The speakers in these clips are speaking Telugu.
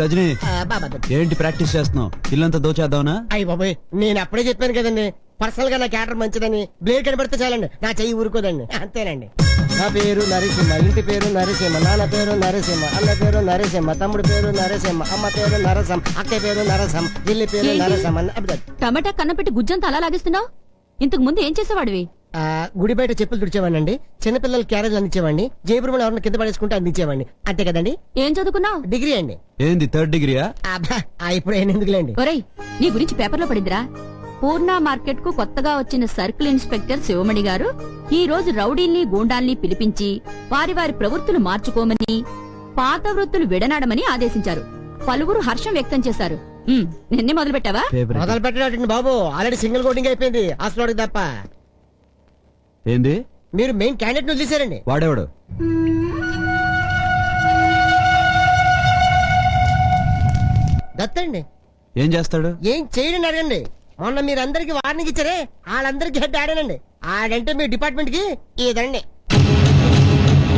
రజనీ. ఏంటి ప్రాక్టీస్ చేస్తున్నావు? ఇల్లంతా దోచేద్దావునా? అయ్యి బాబాయ్ నేను అప్పుడే చెప్పాను కదండి పర్సనల్గా నా క్యారెక్టర్ మంచిదని. బ్లేడ్ కనబడితే చాలండి నా చెయ్యి ఊరుకోదండి. అంతేనండి. నా పేరు నరసింహ ఇంటి పేరు నరసింహ నాన్న పేరు నరసింహ అన్న పేరు నరసింహ తమ్ముడు పేరు నరసింహ అమ్మ పేరు నరసం అక్క పేరు నరసం ఇల్లి పేరు? నరసం అన్న అబ్బే. టమాటా కన్నపెట్టి గుజ్జంతా అలా లాగిస్తున్నావు? ఇంతకు ముందు ఏం చేసేవాడివి? గుడి బయట చెప్పులు తుడిచేవాడిని అండి చిన్నపిల్లల క్యారేజ్ అందించేవాడిని. జేబురుమని ఎవరిని కింద పడేసుకుంటే అందించేవాడిని. అంతే కదండి? ఏం చదువుకున్నావు? డిగ్రీ అండి. ఏంది థర్డ్ డిగ్రీయా? అబ్బా, ఆ, ఇప్పుడు ఏం ఎందుకులేండి? ఒరేయ్ నీ గురించి పేపర్లో పడిందిరా. పూర్ణ మార్కెట్కు కొత్తగా వచ్చిన సర్కిల్ ఇన్స్పెక్టర్ శివమణి గారు ఈ రోజు రౌడీల్ని గూండాల్ని పిలిపించి వారి వారి ప్రవృత్తులు మార్చుకోమని పాత వృత్తులు విడనాడమని ఆదేశించారు. పలువురు హర్షం వ్యక్తం చేశారు. నిన్నే మొదలు పెట్టావా మొదలు పెట్టినట్టు బాబు. ఆల్రెడీ సింగిల్ కోటింగ్ అయిపోయింది. హాస్పిటల్ తప్ప. ఏంది? మీరు మెయిన్ క్యాండిడేట్ తీసారండి వాడేవాడు? దత్తండి. ఏం చేస్తాడు? ఏం చేయడండి అడగండి. మొన్న మీరందరికి వార్నింగ్ ఇచ్చారే వాళ్ళందరికీ హెడ్ ఆడానండి. ఆడంటే మీ డిపార్ట్మెంట్కి ఇదండి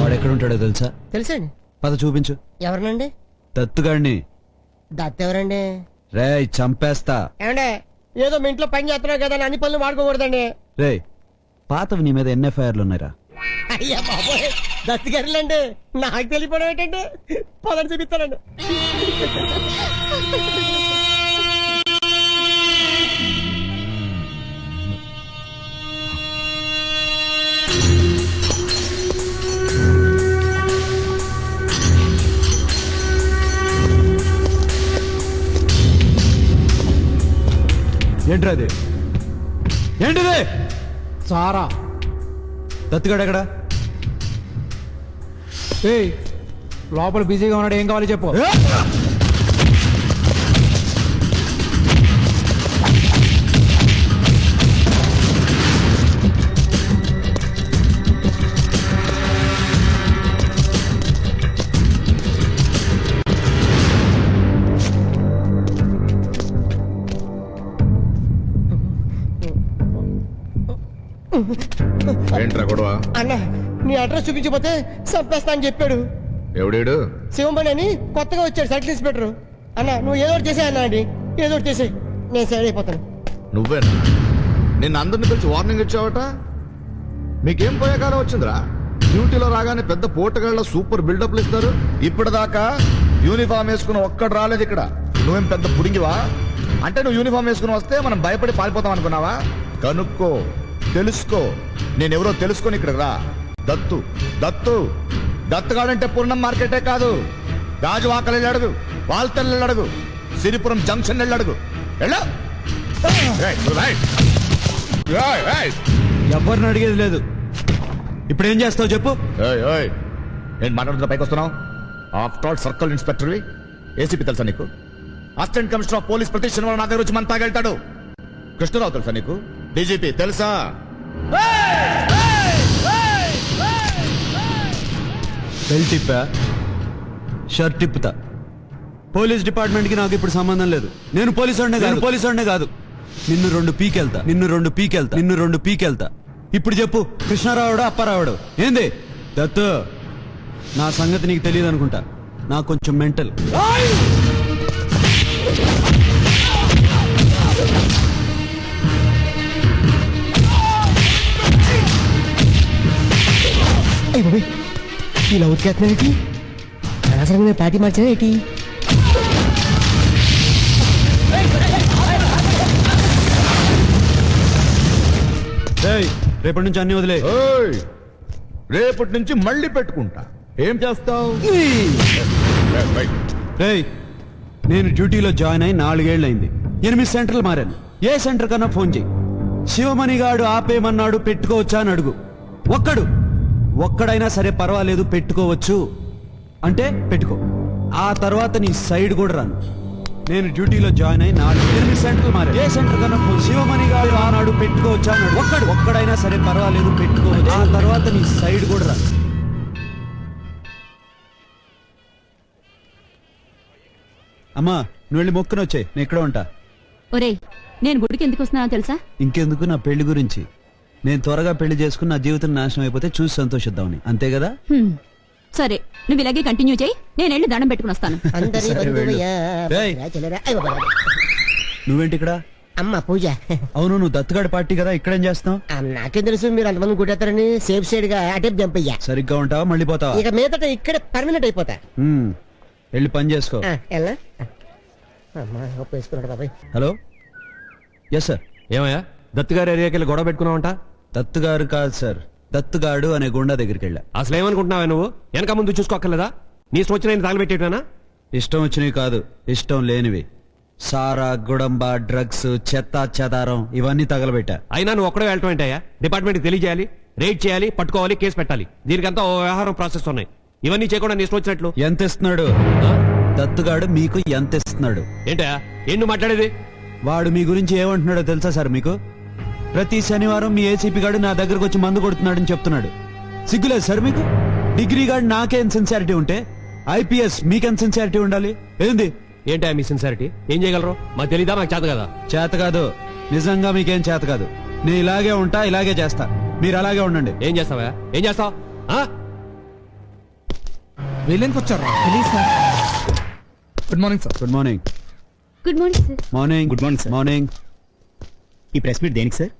వాడు ఎక్కడ ఉంటాడో తెలుసా? తెలుసండి. పద చూపించు. ఎవరినండి? దత్తుగాడిని. దత్త ఎవరండి? రేయ్ చంపేస్తా. ఏమండే? ఏదో మీ ఇంట్లో పని చేస్తున్నావు కదా అని అన్ని పనులు వాడుకోకూడదండి. రేయ్ పాతవి నీ మీద ఎన్ని ఎఫ్ఐఆర్లు ఉన్నాయిరా. అయ్యా బాబోయ్ దత్తి గారులండి నాకు తెలియపోవడం ఏంటంటే పదని చూపిస్తానండి. ఏంట్రా అది ఏంటిది? సారా. దత్తుగాడు ఎక్కడ? ఏయ్ లోపల బిజీగా ఉన్నాడు ఏం కావాలి చెప్పు. ఏంట్రా గొడవ? అన్న నీ అడ్రస్ చూపించకపోతే చంపేస్తా అని చెప్పాడు. ఎవడేడు? శివంబడి అని కొత్తగా వచ్చాడు సర్కిల్ ఇన్స్పెక్టర్. అన్న నువ్వు ఏదో చేసే అన్న అండి ఏదో చేసే నేను సైడ్ అయిపోతాను. నువ్వేనా? నిన్న అందరిని పిలిచి వార్నింగ్ ఇచ్చావట? మీకేం పోయే కాలం వచ్చిందిరా? డ్యూటీలో రాగానే పెద్ద పోటగాళ్ళ సూపర్ బిల్డప్లు ఇస్తారు. ఇప్పటిదాకా యూనిఫామ్ వేసుకుని ఒక్కడు రాలేదు ఇక్కడ. నువ్వేం పెద్ద పుడింగివా? అంటే నువ్వు యూనిఫామ్ వేసుకుని వస్తే మనం భయపడి పారిపోతాం అనుకున్నావా? కనుక్కో. తెలుసుకో. నేనెవరో తెలుసుకొని ఇక్కడికి రా. దత్తు దత్తు. దత్తుగాడంటే పూర్ణం మార్కెటే కాదు. గాజువాకలు వెళ్ళి అడుగు వాల్తెల్లు అడుగు సిరిపురం జంక్షన్ వెళ్ళి. అడుగు వెళ్ళు. ఎవరిని అడిగేది లేదు. ఇప్పుడు ఏం చేస్తావు చెప్పు. ఏంటి మాట్లాడుతున్నా పైకి వస్తున్నావు? ఆఫ్టర్ ఆల్ సర్కిల్ ఇన్స్పెక్టర్వి. ఏసీపీ తెలుసా నీకు? అసిస్టెంట్ కమిషనర్ ఆఫ్ పోలీస్ ప్రతి శనివారం నా దగ్గర వచ్చి మన తాగెళ్తాడు. కృష్ణరావు తెలుసా నీకు? డీజీపీ తెలుసా? బెల్ట్ తిప్పా? షర్ట్ తిప్పుతా. పోలీస్ డిపార్ట్మెంట్కి నాకు ఇప్పుడు సంబంధం లేదు. నేను పోలీసు వాడినే కాదు. పోలీసు వాడినే కాదు. నిన్ను రెండు పీకెళ్తా. నిన్ను రెండు పీకెళ్తా. నిన్ను రెండు పీకెళ్తా. ఇప్పుడు చెప్పు. కృష్ణారావుడు అప్పారావుడు? ఏంది? దత్తు. నా సంగతి నీకు తెలియదు అనుకుంటా నాకు కొంచెం మెంటల్. ఇలా ఉతికేస్తున్నాడు ఏంటి? అనవసరంగా నేను పార్టీ మార్చాను ఏంటి? రేపటి నుంచి అన్ని వదిలే. రేపటి నుంచి మళ్ళీ పెట్టుకుంటా. ఏం చేస్తావు? రేయ్ నేను డ్యూటీలో జాయిన్ అయి నాలుగేళ్ళైంది ఎనిమిది సెంటర్లు మారాను. ఏ సెంటర్ కన్నా ఫోన్ చేయి. శివమణిగాడు ఆపేమన్నాడు పెట్టుకోవచ్చా అని అడుగు. ఒక్కడు. ఒక్కడైనా సరే పర్వాలేదు పెట్టుకోవచ్చు. అంటే పెట్టుకో. ఆ తర్వాత నీ సైడ్ కూడా రాను. నేను డ్యూటీలో జాయిన్ అయి నాలుగు ఎనిమిది సెంటర్లు మారాను. ఏ సెంటర్ కన్నా ఫోన్ శివమణిగాడు ఆనాడు పెట్టుకోవచ్చా అన్నాడు. ఒక్కడు ఒక్కడైనా సరే పర్వాలేదు పెట్టుకోవచ్చు. ఆ తర్వాత నీ సైడ్ కూడా రాను. అమ్మా నువ్వు వెళ్ళి నేను ఇక్కడ ఉంటా. ఒరేయ్ నేను గుడికి ఎందుకు వస్తున్నానో తెలుసా? ఇంకెందుకు నా పెళ్ళి గురించి? నేను త్వరగా పెళ్ళి చేసుకుని నా జీవితం నాశనం అయిపోతే చూసి సంతోషిద్దామని. అంతే కదా? హ్మ్. సరే నువ్వు ఇలాగే కంటిన్యూ చేయి. నేను వెళ్ళి దండం పెట్టుకుని వస్తాను. అందరి సరే, బంధువయ్యా, రేయ్. భద్రా చెల్లెరా. అయ్యో బాబా. నువ్వేంటి ఇక్కడ? అమ్మ పూజ. అవును నువ్వు దత్తుగాడి పార్టీ కదా ఇక్కడేం చేస్తావు ఆ, నాకేం తెలుసు మీరు అంతమంది కొట్టేస్తారని సేఫ్ సైడ్గా అటే జంపయ్యా సరిగ్గా ఉంటావా? మళ్ళీ పోతావా? ఇక మీదట ఇక్కడే పర్మనెంట్ అయిపోతా. ఉమ్, వెళ్ళి పని చేసుకో. ఆ, ఎలా అమ్మా ఒప్పు వేసుకున్నాడు బాబాయ్. హలో? ఎస్ సార్ ఏమయ్యా? దత్తుగారి ఏరియాకి వెళ్ళి గొడవ పెట్టుకున్నావంట? దత్తుగారు కాదు సార్. దత్తుగాడు అనే గుండా దగ్గరికి వెళ్ళా అసలు ఏమనుకుంటున్నావా నువ్వు? వెనక ముందు చూసుకోక్కర్లేదా? నీ ఇష్టం వచ్చిన తగలబెట్టేటానా ఇష్టం వచ్చినవి కాదు. ఇష్టం లేనివి. సారా గుడంబ డ్రగ్స్ చెత్త చెదారం ఇవన్నీ తగలబెట్టా. అయినా నువ్వు ఒక్కడే వెళ్ళటం ఏంటయ్యా? డిపార్ట్మెంట్ తెలియజేయాలి రేట్ చేయాలి పట్టుకోవాలి కేసు పెట్టాలి. దీనికంతా ఓ వ్యవహారం ప్రాసెస్ ఉన్నాయి. ఇవన్నీ చేయకుండా నీ ఇష్టం వచ్చినట్లు? ఎంత ఇస్తున్నాడు? దత్తుగాడు మీకు ఎంత ఇస్తున్నాడు? ఏంటయ్యా? నువ్వు మాట్లాడేది? వాడు మీ గురించి ఏమంటున్నాడో తెలుసా సార్ మీకు? ప్రతి శనివారం మీ ఏసీపీ గాడు నా దగ్గరకు వచ్చి మందు కొడుతున్నాడని చెప్తున్నాడు. సిగ్గులేదు సార్ మీకు? డిగ్రీ గాడు నాకేం సిన్సియారిటీ ఉంటే ఐపీఎస్ మీకేం సిన్సియారిటీ ఉండాలి. ఏంది? ఏంటయ్యా మీ సిన్సారిటీ ఏం చేయగలరు? మాకు తెలీదా? మాకు చేత కదా? చేత కాదు. నిజంగా మీకేం చేత కాదు. నేను ఇలాగే ఉంటా ఇలాగే చేస్తా. మీరు అలాగే ఉండండి. ఏం చేస్తావా? ఏం చేస్తావు? వీళ్ళెందుకు వచ్చారు? Good morning sir good morning good morning sir morning morning, sir. Morning ఈ ప్రెస్ మీట్ దేనికి సార్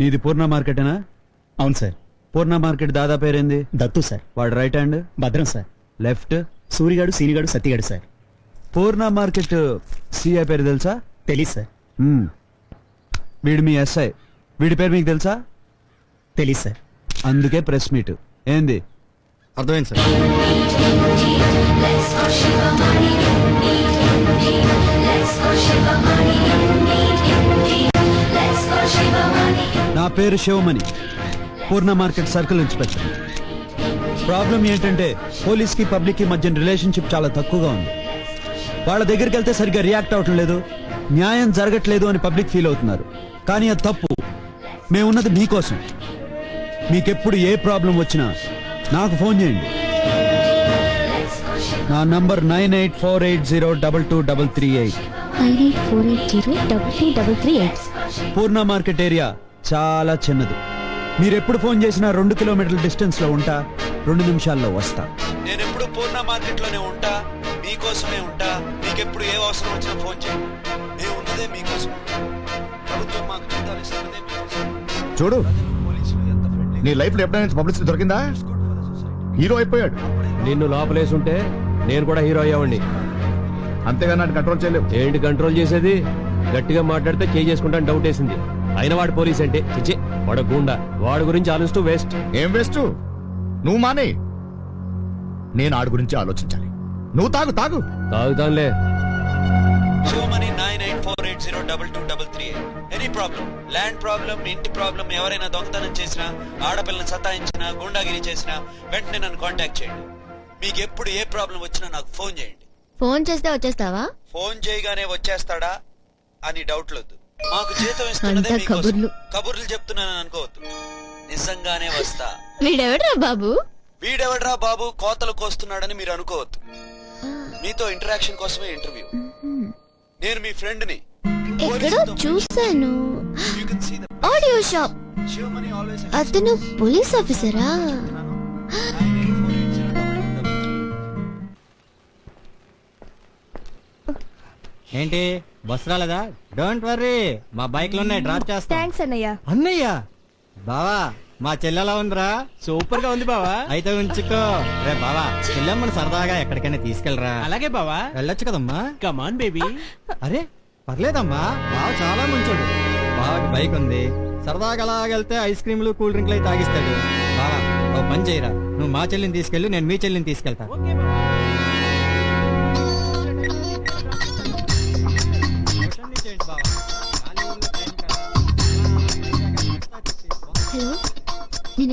నీది పూర్ణ మార్కెటేనా? అవును సార్. పూర్ణ మార్కెట్ దాదా పేరేంది? దత్తు సార్. వాడు right hand? Bhadram sir. Left? సూరిగాడు సీనిగాడు సత్తిగాడు సార్. పూర్ణ మార్కెట్ సిఐ పేరు తెలుసా? తెలీదు సార్. మ్మ్. వీడు మీ ఎస్ఐ. వీడి పేరు మీకు తెలుసా? తెలీదు సార్. అందుకే ప్రెస్ మీట్. ఏంది? అర్థమైంది సార్. నా పేరు Shivamani. Purna market circle inspector. Problem ఏంటంటే పోలీస్కి పబ్లిక్కి మధ్య రిలేషన్షిప్ చాలా తక్కువగా ఉంది. వాళ్ళ దగ్గరికి వెళ్తే సరిగ్గా రియాక్ట్ అవటం లేదు న్యాయం జరగట్లేదు అని పబ్లిక్ ఫీల్ అవుతున్నారు. కానీ అది తప్పు. మేమున్నది మీకోసం. మీకెప్పుడు ఏ ప్రాబ్లం వచ్చినా నాకు ఫోన్ చేయండి. నా number nine eight four eight zero double two double three eight. Nine eight four eight zero double two double three eight. Purna market area చాలా చిన్నది. మీరు ఎప్పుడు ఫోన్ చేసినా రెండు కిలోమీటర్ల డిస్టెన్స్లో ఉంటా రెండు నిమిషాల్లో వస్తా. నేను ఎప్పుడు పూర్ణ మార్కెట్లోనే ఉంటా మీకోసమే ఉంటా మీకెప్పుడు ఏ అవసరం వచ్చినా ఫోన్ చేయండి మేము ఉన్నదే మీకోసం. ప్రభుత్వం మాకు జీతాలు ఇస్తున్నదే మీకోసం. చూడు పోలీసులు ఎంత friendly నీ లైఫ్లో ఎప్పుడైనా పబ్లిసిటీ దొరికిందా? హీరో అయిపోయాడు. నిన్ను లోపలేసుంటే నేను కూడా హీరో అయ్యావండి అంతేగా నాటి కంట్రోల్ చేయలేవు. ఏంటి కంట్రోల్ చేసేది? గట్టిగా మాట్లాడితే చేయి చేసుకుంటాను డౌట్ వేసింది. అయిన వాడు పోలీస్ అంటే చిచ్చి వాడు గూండా. వాడి గురించి ఆలోచిస్తూ వేస్ట్ ఏం వేస్ట్ నువ్వు మానే. నేను ఆడి గురించి ఆలోచించాలి. నువ్వు తాగు తాగు. తాగుతానులే. Shivamani nine eight four eight zero double two double three any problem land problem ఇంటి ప్రాబ్లం ఎవరైనా దొంగతనం చేసినా ఆడపిల్లని సతాయించినా గుండాగిరి చేసినా వెంటనే నన్ను కాంటాక్ట్ చేయండి. మీకు ఎప్పుడు ఏ ప్రాబ్లం వచ్చినా నాకు ఫోన్ చేయండి. ఫోన్ చేస్తే వచ్చేస్తావా? ఫోన్ చేయగానే వచ్చేస్తాడా? అని డౌట్ లేదు మాకు జీతం ఇస్తున్నదే అంతా మీకోసం. కబుర్లు. కబుర్లు చెప్తున్నానని అనుకోవద్దు. నిజంగానే వస్తా. వీడెవడ్రా బాబు? వీడెవడ్రా బాబు? కోతలు కోస్తున్నాడని మీరు అనుకోవద్దు. మీతో ఇంటరాక్షన్ కోసమే ఇంటర్వ్యూ. నేను మీ ఫ్రెండ్ని ఎక్కడో the ఆడియో షాప్ అతను పోలీస్ ఆఫీసరా? ఏంటి? బస్ రాలేదా? డోంట్ వర్రీ మా బైక్లోనే డ్రాప్ చేస్తా. థ్యాంక్స్ అన్నయ్య. అన్నయ్య? బావా మా చెల్లెలా ఉందిరా. సూపర్గా ఉంది బావా. అయితే ఉంచుకో. రే బావా చెల్లెమ్మని సరదాగా ఎక్కడికైనా తీసుకెళ్ళరా. అలాగే బావా. వెళ్ళొచ్చు కదమ్మా. కమాన్ బేబీ అరే పర్లేదమ్మా. బావ చాలా మంచోడు. బావకి బైక్ ఉంది. సరదాగా అలాగెళ్తే ఐస్ క్రీములు కూల్ డ్రింక్లు అయితే తాగిస్తాడు. బావా ఓ పని చేయరా. నువ్వు మా చెల్లిని తీసుకెళ్ళు నేను మీ చెల్లిని తీసుకెళ్తా.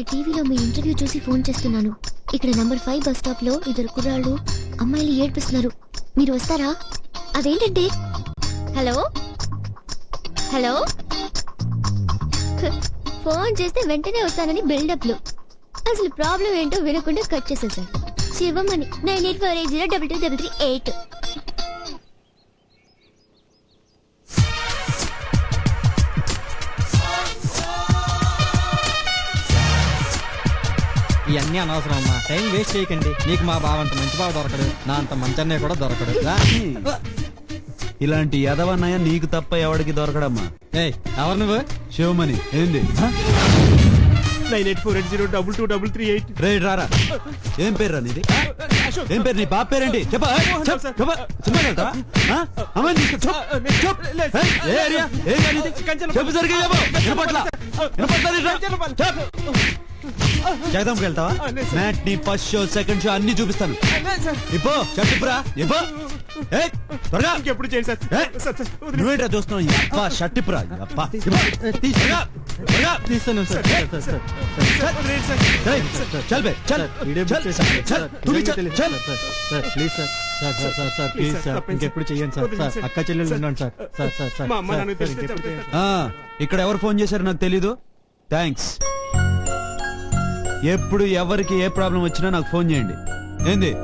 నేను టీవీలో మీ ఇంటర్వ్యూ చూసి ఫోన్ చేస్తున్నాను. ఇక్కడ నంబర్ ఫైవ్ బస్ స్టాప్లో ఇద్దరు కుర్రాళ్ళు అమ్మాయిలు ఏడ్పిస్తున్నారు. మీరు వస్తారా? అదేంటంటే? హలో? హలో? ఫోన్ చేస్తే వెంటనే వస్తానని బిల్డప్లు. అసలు ప్రాబ్లం ఏంటో వినకుండా కట్ చేసేసారు Shivamani nine eight four eight zero double two double three eight. ఇవన్నీ అనవసరం అమ్మా టైం వేస్ట్ చేయకండి నీకు మా బావ అంత మంచి బావ దొరకడు నా అంత మంచి అన్నయ్య కూడా దొరకడు రా. ఇలాంటి యదవన్నయ్య నీకు తప్ప ఎవడికి దొరకడమ్మా ఏయ్ ఎవరు నువ్వు శివమణి ఏంది nine eight four eight zero double two double three eight రే రారా ఏం పేరు రా నీది ఏం పేరు నీ బాబు పేరేంటి చెప్ప నీది? చెప్పు సరిగ్గా చెప్పు వినపట్లా వినపట్లా నీకు? చెప్పు. జగదాంకి వెళ్తావా? మ్యాట్ నీ ఫస్ట్ షో సెకండ్ షో అన్ని చూపిస్తాను. ఇప్పో షర్టిప్పురా ఇప్పో ఏ త్వరగా. చేయండి సార్ చూస్తున్నావు? ప్లీజ్ చెయ్యండి సార్ సార్ ఆ, ఇక్కడ ఎవరు ఫోన్ చేశారు నాకు తెలీదు. థ్యాంక్స్ ఎప్పుడు ఎవరికి ఏ ప్రాబ్లం వచ్చినా నాకు ఫోన్ చేయండి. ఏంది?